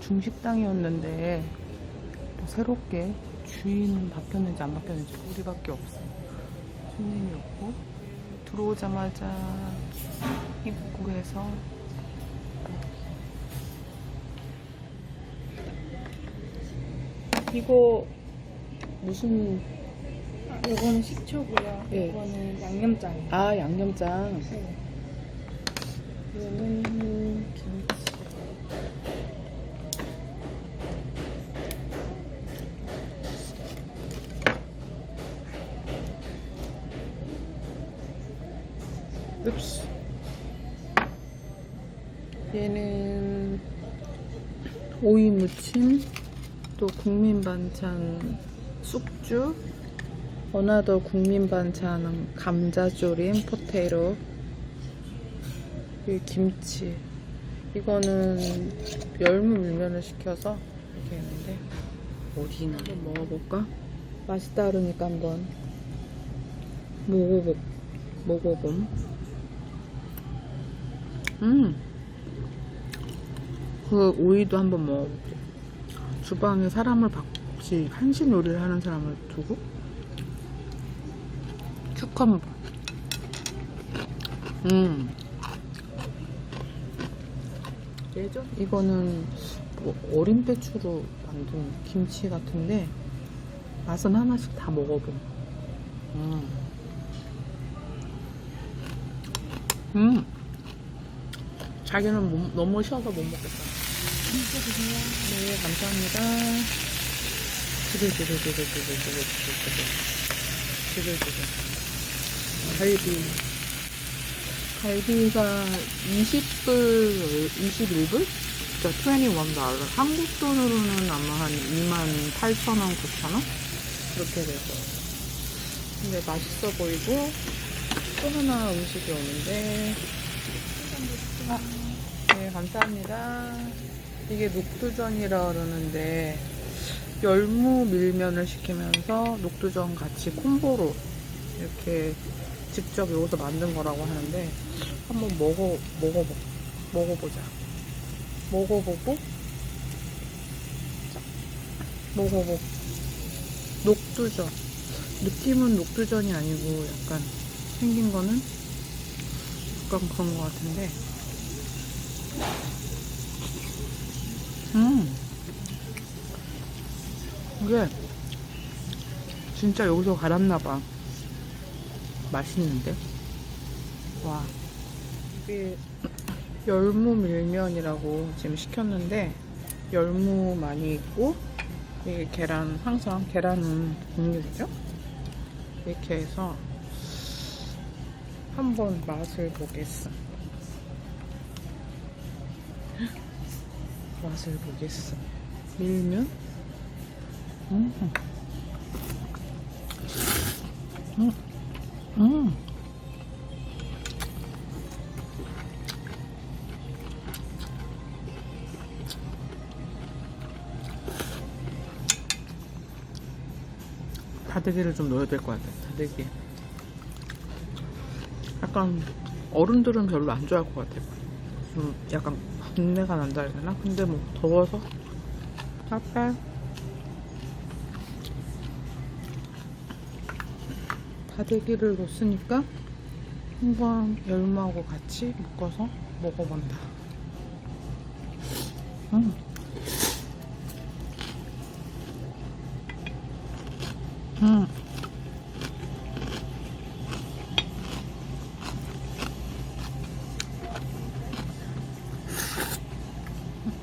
중식당이었는데 또 새롭게 주인 바뀌었는지 안 바뀌었는지 우리밖에 없어요. 손님이 없고 들어오자마자 입구에서 이거 무슨 요거는 식초고요. 예. 요거는 양념장이에요. 아 양념장 네. 요거는 김치. 얘는 오이 무침, 또 국민 반찬 쑥주, 어나더 국민 반찬은 감자조림, 포테이로, 이 김치. 이거는 열무 밀면을 시켜서 이렇게 했는데 어디나 한번 먹어볼까? 맛있다 그러니까 한번 먹어보 먹어봄. 음. 그 오이도 한번 먹어볼게. 주방에 사람을 박, 혹시 한식 요리를 하는 사람을 두고 큐컴버. 음. 예전 이거는 뭐 어린 배추로 만든 김치 같은데 맛은 하나씩 다 먹어봄. 음. 음. 자기는 못- 너무 쉬어서 못 먹겠다. 네, 감사합니다. 지글지글지글지글지글지글. 지글지글. 갈비. 갈비가 20불, 21불? 진짜 21달러. 한국 돈으로는 아마 한 28,000원, 9,000원? 그렇게 돼서. 근데 맛있어 보이고, 또 하나 음식이 오는데, 아, 네, 감사합니다. 이게 녹두전이라 그러는데, 열무 밀면을 시키면서 녹두전 같이 콤보로 이렇게 직접 여기서 만든 거라고 하는데, 한번 먹어, 먹어보, 먹어보자. 먹어보고, 자, 먹어보고, 녹두전. 느낌은 녹두전이 아니고 약간 생긴 거는 약간 그런 것 같은데 음 이게 진짜 여기서 갈았나봐 맛있는데 와 이게 열무 밀면이라고 지금 시켰는데 열무 많이 있고 이게 계란 항상 계란은 국물이죠 이렇게 해서 한번 맛을 보겠어. 맛을 보겠어. 밀면? 음. 음. 음. 다대기를 좀 넣어야 될 것 같아. 다대기. 약간 어른들은 별로 안 좋아할 것 같아. 좀 약간 군내가 난다 해야 되나? 근데 뭐 더워서 아빠 다대기를 넣었으니까 한번 열무하고 같이 묶어서 먹어본다. 음. 음.